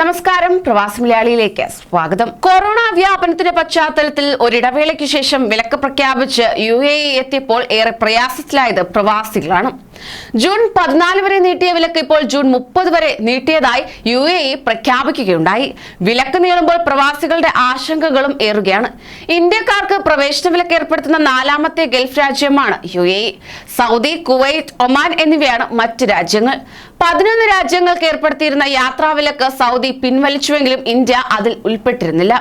നമസ്കാരം. പ്രവാസി മലയാളിയിലേക്ക് സ്വാഗതം. കൊറോണ വ്യാപനത്തിന്റെ പശ്ചാത്തലത്തിൽ ഒരിടവേളയ്ക്ക് ശേഷം വിലക്ക് പ്രഖ്യാപിച്ച് യു എത്തിയപ്പോൾ ഏറെ പ്രയാസത്തിലായത് പ്രവാസികളാണ്. ജൂൺ പതിനാല് വരെ നീട്ടിയ വിലക്ക് ഇപ്പോൾ ജൂൺ മുപ്പത് വരെ നീട്ടിയതായി യു എ ഇ പ്രഖ്യാപിക്കുകയുണ്ടായി. വിലക്ക് നീളുമ്പോൾ പ്രവാസികളുടെ ആശങ്കകളും ഏറുകയാണ്. ഇന്ത്യക്കാർക്ക് പ്രവേശന വിലക്ക് ഏർപ്പെടുത്തുന്ന നാലാമത്തെ ഗൾഫ് രാജ്യമാണ് U A E. Saudi Kuwait Oman എന്നിവയാണ് മറ്റ് രാജ്യങ്ങൾ. പതിനൊന്ന് രാജ്യങ്ങൾക്ക് ഏർപ്പെടുത്തിയിരുന്ന യാത്രാവിലക്ക് സൗദി പിൻവലിച്ചുവെങ്കിലും ഇന്ത്യ അതിൽ ഉൾപ്പെട്ടിരുന്നില്ല.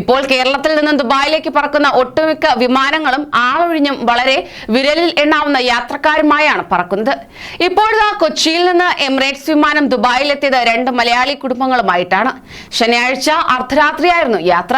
ഇപ്പോൾ കേരളത്തിൽ നിന്നും ദുബായിലേക്ക് പറക്കുന്ന ഒട്ടുമിക്ക വിമാനങ്ങളും ആളൊഴിഞ്ഞും വളരെ വിരലിൽ എണ്ണാവുന്ന യാത്രക്കാരുമായാണ് പറക്കുന്നത്. ഇപ്പോഴാ കൊച്ചിയിൽ നിന്ന് എമിറേറ്റ്സ് വിമാനം ദുബായിലെത്തിയത് രണ്ട് മലയാളി കുടുംബങ്ങളുമായിട്ടാണ്. ശനിയാഴ്ച അർദ്ധരാത്രിയായിരുന്നു യാത്ര.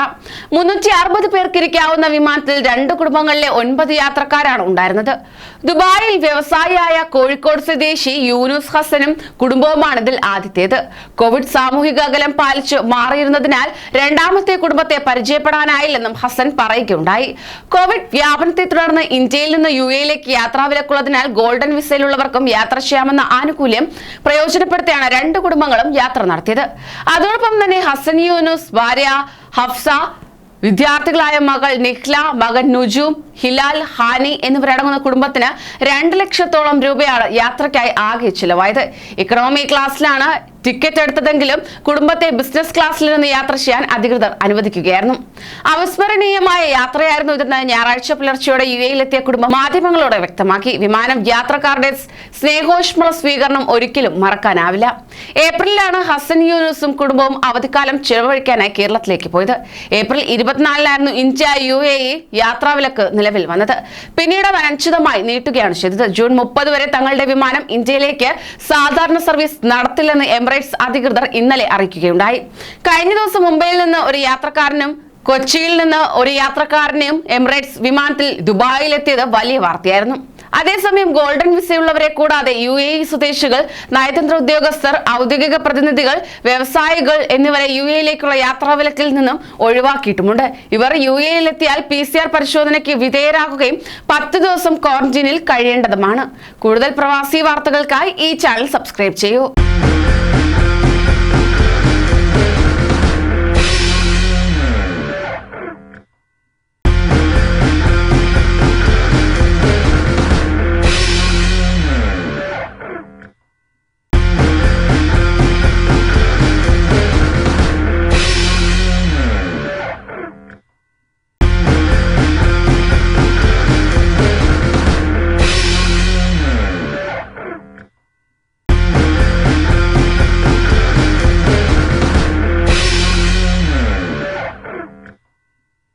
മുന്നൂറ്റി അറുപത് പേർക്കിരിക്കാവുന്ന വിമാനത്തിൽ രണ്ട് കുടുംബങ്ങളിലെ ഒൻപത് യാത്രക്കാരാണ് ഉണ്ടായിരുന്നത്. ദുബായിൽ വ്യവസായിയായ കോഴിക്കോട് സ്വദേശി യൂനുസ് ഹസനും കുടുംബവുമാണ് ഇതിൽ ആദ്യത്തേത്. കോവിഡ് സാമൂഹിക അകലം പാലിച്ച് മാറിയിരുന്നതിനാൽ രണ്ടാമത്തെ കുടുംബത്തെ പരിചയപ്പെടാനായില്ലെന്നും ഹസൻ പറയുകയുണ്ടായി. കോവിഡ് വ്യാപനത്തെ തുടർന്ന് ഇന്ത്യയിൽ നിന്ന് യു എയിലേക്ക് യാത്രാവിലക്കുള്ളതിനാൽ ഗോൾഡൻ വിസയിലുള്ളവർക്കും യാത്ര ചെയ്യാമെന്ന ആനുകൂല്യം പ്രയോജനപ്പെടുത്തിയാണ് രണ്ട് കുടുംബങ്ങളും യാത്ര നടത്തിയത്. അതോടൊപ്പം തന്നെ ഹസൻ യൂനുസ് ഭാര്യ ഹഫ്സ വിദ്യാർത്ഥികളായ മകൾ നിഖ്ല മകൻ നുജൂം ഹിലാൽ ഹാനി എന്നിവരടങ്ങുന്ന കുടുംബത്തിന് രണ്ട് ലക്ഷത്തോളം രൂപയാണ് യാത്രയ്ക്കായി ആകെ ചിലവായത്. ഇക്കണോമി ക്ലാസ്സിലാണ് ടിക്കറ്റ് എടുത്തതെങ്കിലും കുടുംബത്തെ ബിസിനസ് ക്ലാസ്സിൽ നിന്ന് യാത്ര ചെയ്യാൻ അധികൃതർ അനുവദിക്കുകയായിരുന്നു. അവിസ്മരണീയമായ യാത്രയായിരുന്നു ഇതെന്ന് ഞായറാഴ്ച പുലർച്ചെയോടെ യു എയിലെത്തിയ കുടുംബം മാധ്യമങ്ങളോട് വ്യക്തമാക്കി. വിമാനം യാത്രക്കാരുടെ സ്നേഹോഷ്മള സ്വീകരണം ഒരിക്കലും മറക്കാനാവില്ല. ഏപ്രിലാണ് ഹസൻ യൂനുസും കുടുംബവും അവധിക്കാലം ചിലവഴിക്കാനായി കേരളത്തിലേക്ക് പോയത്. ഏപ്രിൽ ഇരുപത്തിനാലിനായിരുന്നു ഇന്ത്യ യു എ യാത്രാവിലക്ക് നിലവിൽ വന്നത്. പിന്നീട് അത് അനിശ്ചിതമായി നീട്ടുകയാണ് ചെയ്തത്. ജൂൺ മുപ്പത് വരെ തങ്ങളുടെ വിമാനം ഇന്ത്യയിലേക്ക് സാധാരണ സർവീസ് നടത്തില്ലെന്ന് എമിറേറ്റ്സ് അധികൃതർ ഇന്നലെ അറിയിക്കുകയുണ്ടായി. കഴിഞ്ഞ ദിവസം മുംബൈയിൽ നിന്ന് ഒരു യാത്രക്കാരനും കൊച്ചിയിൽ നിന്ന് ഒരു യാത്രക്കാരനെയും എമിറേറ്റ്സ് വിമാനത്തിൽ ദുബായിലെത്തിയത് വലിയ വാർത്തയായിരുന്നു. അതേസമയം ഗോൾഡൻ വിസയുള്ളവരെ കൂടാതെ യു എ ഇ സ്വദേശികൾ നയതന്ത്ര ഉദ്യോഗസ്ഥർ ഔദ്യോഗിക പ്രതിനിധികൾ വ്യവസായികൾ എന്നിവരെ യു എയിലേക്കുള്ള യാത്രാവിലക്കിൽ നിന്നും ഒഴിവാക്കിയിട്ടുമുണ്ട്. ഇവർ യു എയിലെത്തിയാൽ പി സി ആർ പരിശോധനയ്ക്ക് വിധേയരാകുകയും പത്ത് ദിവസം ക്വാറന്റീനിൽ കഴിയേണ്ടതുമാണ്. കൂടുതൽ പ്രവാസി വാർത്തകൾക്കായി ഈ ചാനൽ സബ്സ്ക്രൈബ് ചെയ്യൂ.